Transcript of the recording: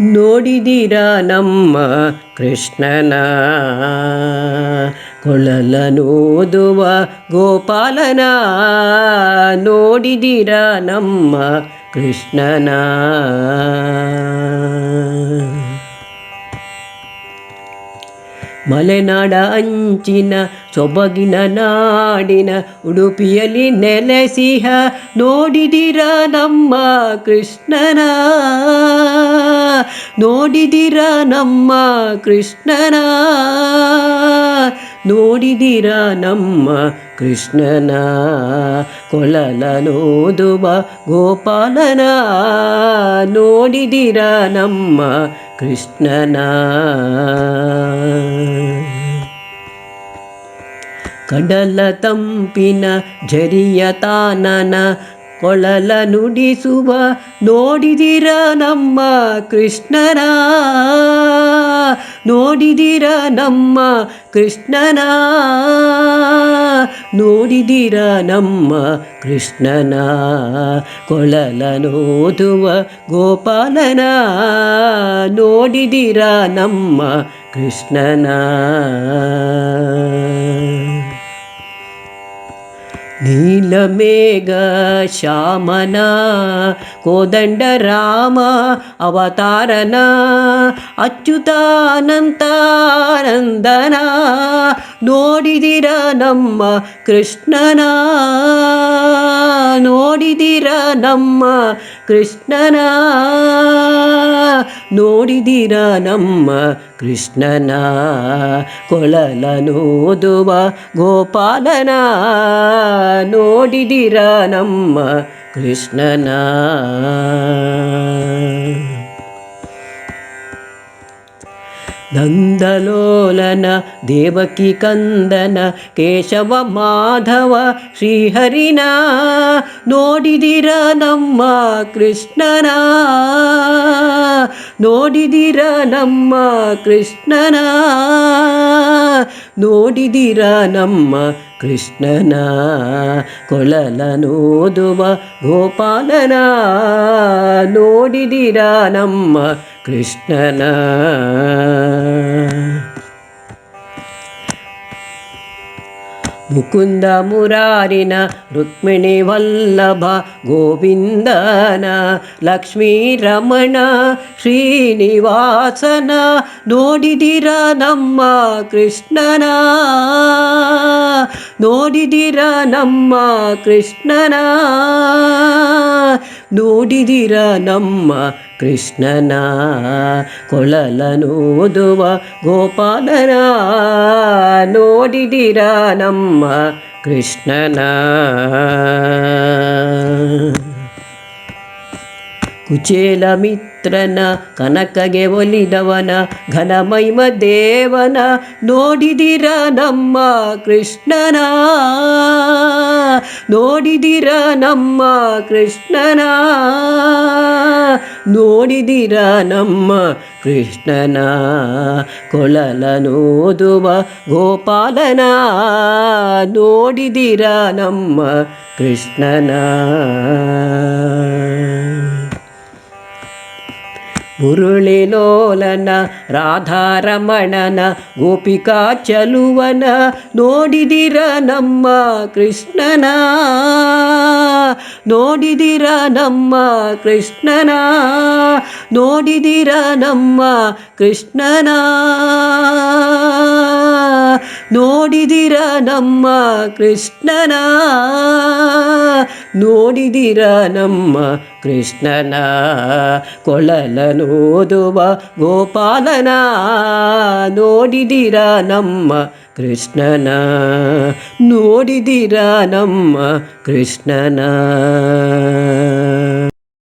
ನೋಡಿದಿರ ನಮ್ಮ ಕೃಷ್ಣನ? ಕೊಳಲನೋದುವ ಗೋಪಾಲನ? ನೋಡಿದಿರ ನಮ್ಮ ಕೃಷ್ಣನ? ಮಲೆನಾಡ ಅಂಚಿನ ಸೊಬಗಿನ ನಾಡಿನ ಉಡುಪಿಯಲ್ಲಿ ನೆಲೆಸಿಹ. ನೋಡಿದಿರ ನಮ್ಮ ಕೃಷ್ಣನ ನೋಡಿದಿರ ನಮ್ಮ ಕೃಷ್ಣನ. ನೋಡಿದಿರ ನಮ್ಮ ಕೃಷ್ಣನ ಕೊಳಲನೋದುವ ಗೋಪಾಲನ. ನೋಡಿದಿರ ನಮ್ಮ ಕೃಷ್ಣನ. ಕಡಲ ತಂಪಿನ ಝರಿಯ ತಾನನ ಕೊಳಲ ನುಡಿಸುವ ನೋಡಿದಿರ ನಮ್ಮ ಕೃಷ್ಣನ. ನೋಡಿದಿರ ನಮ್ಮ ಕೃಷ್ಣನ. ನೋಡಿದಿರ ನಮ್ಮ ಕೃಷ್ಣನ. ಕೊಳಲನೋದುವ ಗೋಪಾಲನ. ನೋಡಿದಿರ ನಮ್ಮ ಕೃಷ್ಣನ. ನೀಲಮೇಘ ಶ್ಯಾಮನ ಕೋದಂಡ ರಾಮ ಅವತಾರನ ಅಚ್ಯುತಾನಂತಾನಂದನ ನೋಡಿದಿರ ನಮ್ಮ ಕೃಷ್ಣನ ನೋಡಿದಿರ ನಮ್ಮ ಕೃಷ್ಣನ ನೋಡಿದಿರ ನಮ್ಮ ಕೃಷ್ಣನ ಕೊಳಲನೋದುವ ಗೋಪಾಲನ ನೋಡಿದಿರ ನಮ್ಮ ಕೃಷ್ಣನ. ನಂದಲೋಲನ ದೇವಕಿ ಕಂದನ ಕೇಶವ ಮಾಧವ ಶ್ರೀಹರಿನ ನೋಡಿದಿರ ನಮ್ಮ ಕೃಷ್ಣನ ನೋಡಿದಿರ ನಮ್ಮ ಕೃಷ್ಣನ ನೋಡಿದಿರ ನಮ್ಮ ಕೃಷ್ಣನ ಕೊಳಲನೋದುವ ಗೋಪಾಲನ ನೋಡಿದಿರ ನಮ್ಮ ಕೃಷ್ಣನ ಮುಕುಂದ ಮುರಾರಿನ ರುಕ್ಮಿಣಿ ವಲ್ಲಭ ಗೋವಿಂದನ ಲಕ್ಷ್ಮೀ ರಮಣ ಶ್ರೀನಿವಾಸನ ನೋಡಿದಿರ ನಮ್ಮ ಕೃಷ್ಣನ ನೋಡಿದಿರ ನಮ್ಮ ಕೃಷ್ಣನ. ನೋಡಿದಿರ ನಮ್ಮ ಕೃಷ್ಣನ ಕೊಳಲನೋದುವ ಗೋಪಾಲನ ನೋಡಿದಿರ ನಮ್ಮ ಕೃಷ್ಣನ ಕುಚೇಲ ಮಿತ್ರನ ಕನಕಗೆ ಒಲಿದವನ ಘನಮೈಮ ದೇವನ ನೋಡಿದಿರ ನಮ್ಮ ಕೃಷ್ಣನ. ನೋಡಿದಿರ ನಮ್ಮ ಕೃಷ್ಣನ. ನೋಡಿದಿರ ನಮ್ಮ ಕೃಷ್ಣನ. ಕೊಳಲನೋದುವ ಗೋಪಾಲನ. ನೋಡಿದಿರ ನಮ್ಮ ಕೃಷ್ಣನ. ಮುರುಳಿಲೋಲನ ರಾಧಾರಮಣನ ಗೋಪಿಕಾ ಚಲುವನ ನೋಡಿದಿರ ನಮ್ಮ ಕೃಷ್ಣನ ನೋಡಿದಿರ ನಮ್ಮ ಕೃಷ್ಣನ ನೋಡಿದಿರ ನಮ್ಮ ಕೃಷ್ಣನ. ನೋಡಿದಿರ ನಮ್ಮ ಕೃಷ್ಣನ? ನೋಡಿದಿರ ನಮ್ಮ ಕೃಷ್ಣನ? ಕೊಳಲನೋದುವ ಗೋಪಾಲನ? ನೋಡಿದಿರ ನಮ್ಮ ಕೃಷ್ಣನ? ನೋಡಿದಿರ ನಮ್ಮ ಕೃಷ್ಣನ?